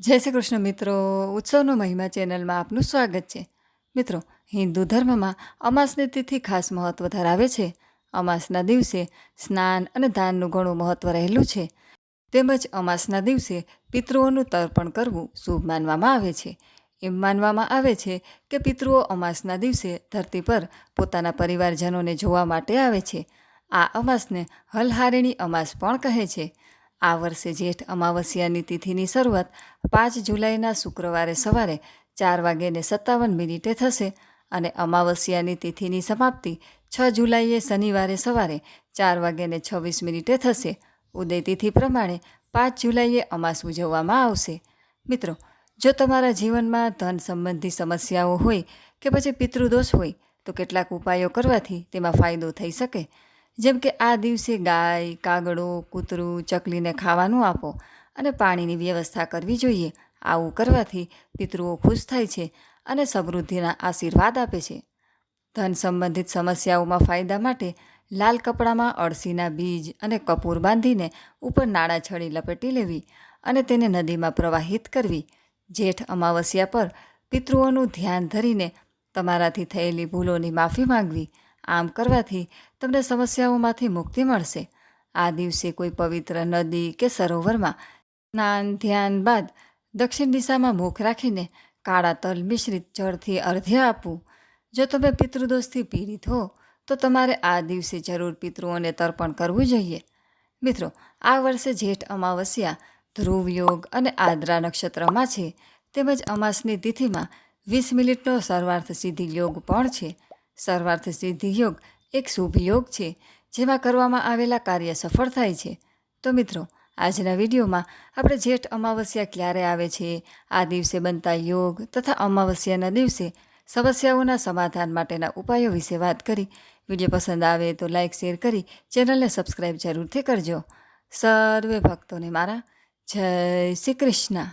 જય શ્રી કૃષ્ણ મિત્રો, ઉત્સવનો મહિમા ચેનલમાં આપનું સ્વાગત છે. મિત્રો, હિન્દુ ધર્મમાં અમાસની તિથિ ખાસ મહત્ત્વ ધરાવે છે. અમાસના દિવસે સ્નાન અને દાનનું ઘણું મહત્ત્વ રહેલું છે. તેમજ અમાસના દિવસે પિતૃઓનું તર્પણ કરવું શુભ માનવામાં આવે છે. એમ માનવામાં આવે છે કે પિતૃઓ અમાસના દિવસે ધરતી પર પોતાના પરિવારજનોને જોવા માટે આવે છે. આ અમાસને હલહારિણી અમાસ પણ કહે છે. આ વર્ષે જેઠ અમાવસ્યાની તિથિની શરૂઆત પાંચ જુલાઈના શુક્રવારે સવારે ચાર વાગ્યે સત્તાવન મિનિટે થશે અને અમાવસ્યાની તિથિની સમાપ્તિ છ જુલાઈએ શનિવારે સવારે ચાર વાગ્યે છવ્વીસ મિનિટે થશે. ઉદય તિથિ પ્રમાણે પાંચ જુલાઈએ અમાસ ઉજવવામાં આવશે. મિત્રો, જો તમારા જીવનમાં ધન સંબંધી સમસ્યાઓ હોય કે પછી પિતૃદોષ હોય, તો કેટલાક ઉપાયો કરવાથી તેમાં ફાયદો થઈ શકે. જેમ કે આ દિવસે ગાય, કાગડો, કૂતરું, ચકલીને ખાવાનું આપો અને પાણીની વ્યવસ્થા કરવી જોઈએ. આવું કરવાથી પિતૃઓ ખુશ થાય છે અને સમૃદ્ધિના આશીર્વાદ આપે છે. ધન સંબંધિત સમસ્યાઓમાં ફાયદા માટે લાલ કપડામાં અળસીના બીજ અને કપૂર બાંધીને ઉપર નાળા છડી લપેટી લેવી અને તેને નદીમાં પ્રવાહિત કરવી. જેઠ અમાવસ્યા પર પિતૃઓનું ધ્યાન ધરીને તમારાથી થયેલી ભૂલોની માફી માંગવી આમ કરવાથી તમને સમસ્યાઓમાંથી મુક્તિ મળશે. આ દિવસે કોઈ પવિત્ર નદી કે સરોવરમાં સ્નાન, ધ્યાન બાદ દક્ષિણ દિશામાં મુખ રાખીને કાળા તલ મિશ્રિત જળથી અર્ધ્ય આપવું. જો તમે પિતૃદોષથી પીડિત હો, તો તમારે આ દિવસે જરૂર પિતૃઓને તર્પણ કરવું જોઈએ. મિત્રો, આ વર્ષે જેઠ અમાવસ્યા ધ્રુવ યોગ અને આદ્રા નક્ષત્રમાં છે. તેમજ અમાસની તિથિમાં વીસ મિનિટનો સર્વાર્થ સિદ્ધિ યોગ પણ છે. સર્વાર્થ સિદ્ધિ યોગ એક શુભ યોગ છે, જેમાં કરવામાં આવેલા કાર્ય સફળ થાય છે. તો મિત્રો, આજના વિડીયોમાં આપણે જેઠ અમાવસ્યા ક્યારે આવે છે, આ દિવસે બનતા યોગ તથા અમાવસ્યાના દિવસે સમસ્યાઓના સમાધાન માટેના ઉપાયો વિશે વાત કરી. વીડિયો પસંદ આવે તો લાઇક શેર કરી, ચેનલને સબસ્ક્રાઈબ જરૂરથી કરજો. સર્વે ભક્તોને મારા જય શ્રી કૃષ્ણ.